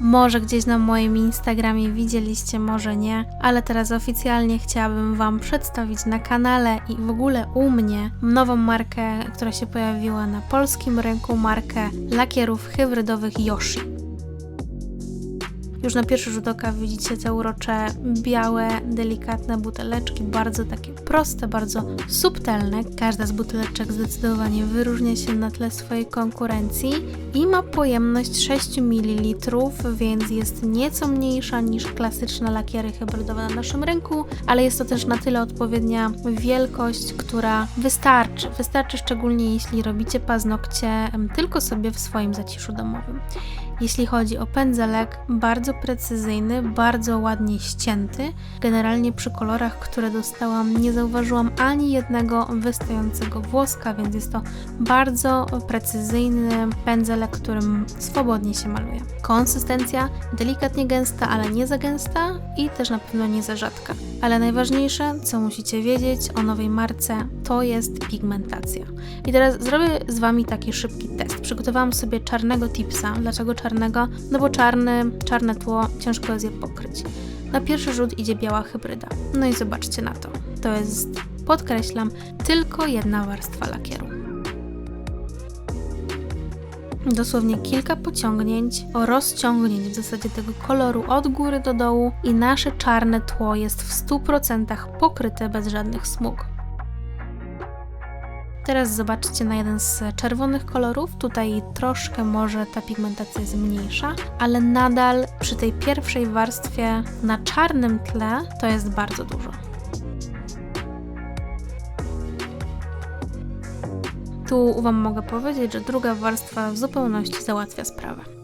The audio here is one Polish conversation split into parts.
Może gdzieś na moim Instagramie widzieliście, może nie, ale teraz oficjalnie chciałabym Wam przedstawić na kanale i w ogóle u mnie nową markę, która się pojawiła na polskim rynku, markę lakierów hybrydowych Yoshi. Już na pierwszy rzut oka widzicie te urocze, białe, delikatne buteleczki, bardzo takie proste, bardzo subtelne. Każda z buteleczek zdecydowanie wyróżnia się na tle swojej konkurencji i ma pojemność 6 ml, więc jest nieco mniejsza niż klasyczne lakiery hybrydowe na naszym rynku, ale jest to też na tyle odpowiednia wielkość, która wystarczy. Wystarczy szczególnie jeśli robicie paznokcie tylko sobie w swoim zaciszu domowym. Jeśli chodzi o pędzelek, bardzo precyzyjny, bardzo ładnie ścięty. Generalnie przy kolorach, które dostałam, nie zauważyłam ani jednego wystającego włoska, więc jest to bardzo precyzyjny pędzelek, którym swobodnie się maluje. Konsystencja delikatnie gęsta, ale nie za gęsta i też na pewno nie za rzadka. Ale najważniejsze, co musicie wiedzieć o nowej marce, to jest pigmentacja. I teraz zrobię z Wami taki szybki test. Przygotowałam sobie czarnego tipsa. Dlaczego czarnego? No bo czarny, czarne tło, ciężko jest je pokryć. Na pierwszy rzut idzie biała hybryda. No i zobaczcie na to. To jest, podkreślam, tylko jedna warstwa lakieru. Dosłownie kilka pociągnięć rozciągnięć w zasadzie tego koloru od góry do dołu i nasze czarne tło jest w 100% pokryte bez żadnych smug. Teraz zobaczcie na jeden z czerwonych kolorów. Tutaj troszkę może ta pigmentacja jest mniejsza, ale nadal przy tej pierwszej warstwie na czarnym tle to jest bardzo dużo. Tu Wam mogę powiedzieć, że druga warstwa w zupełności załatwia sprawę.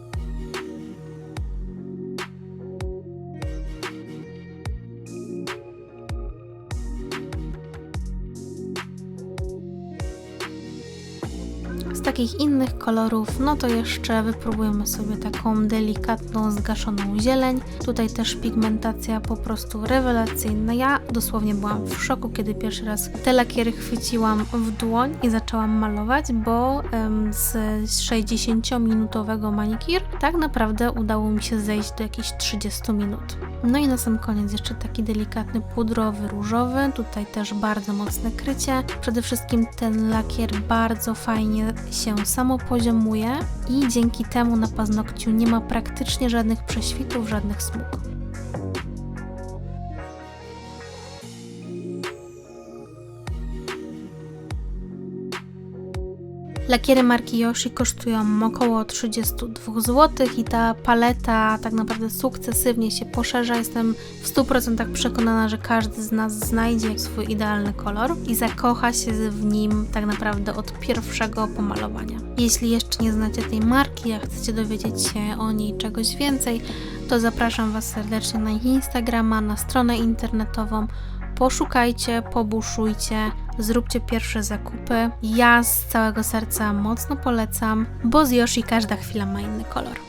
Z takich innych kolorów, no to jeszcze wypróbujemy sobie taką delikatną, zgaszoną zieleń. Tutaj też pigmentacja po prostu rewelacyjna. Ja dosłownie byłam w szoku, kiedy pierwszy raz te lakiery chwyciłam w dłoń i zaczęłam malować, bo em, z 60-minutowego manikir tak naprawdę udało mi się zejść do jakichś 30 minut. No i na sam koniec jeszcze taki delikatny pudrowy, różowy. Tutaj też bardzo mocne krycie. Przede wszystkim ten lakier bardzo fajnie się samopoziomuje i dzięki temu na paznokciu nie ma praktycznie żadnych prześwitów, żadnych smug. Lakiery marki Yoshi kosztują około 32 zł i ta paleta tak naprawdę sukcesywnie się poszerza. Jestem w 100% przekonana, że każdy z nas znajdzie swój idealny kolor i zakocha się w nim tak naprawdę od pierwszego pomalowania. Jeśli jeszcze nie znacie tej marki, a chcecie dowiedzieć się o niej czegoś więcej, to zapraszam Was serdecznie na Instagrama, na stronę internetową poszukajcie, pobuszujcie, zróbcie pierwsze zakupy. Ja z całego serca mocno polecam, bo z Yoshi każda chwila ma inny kolor.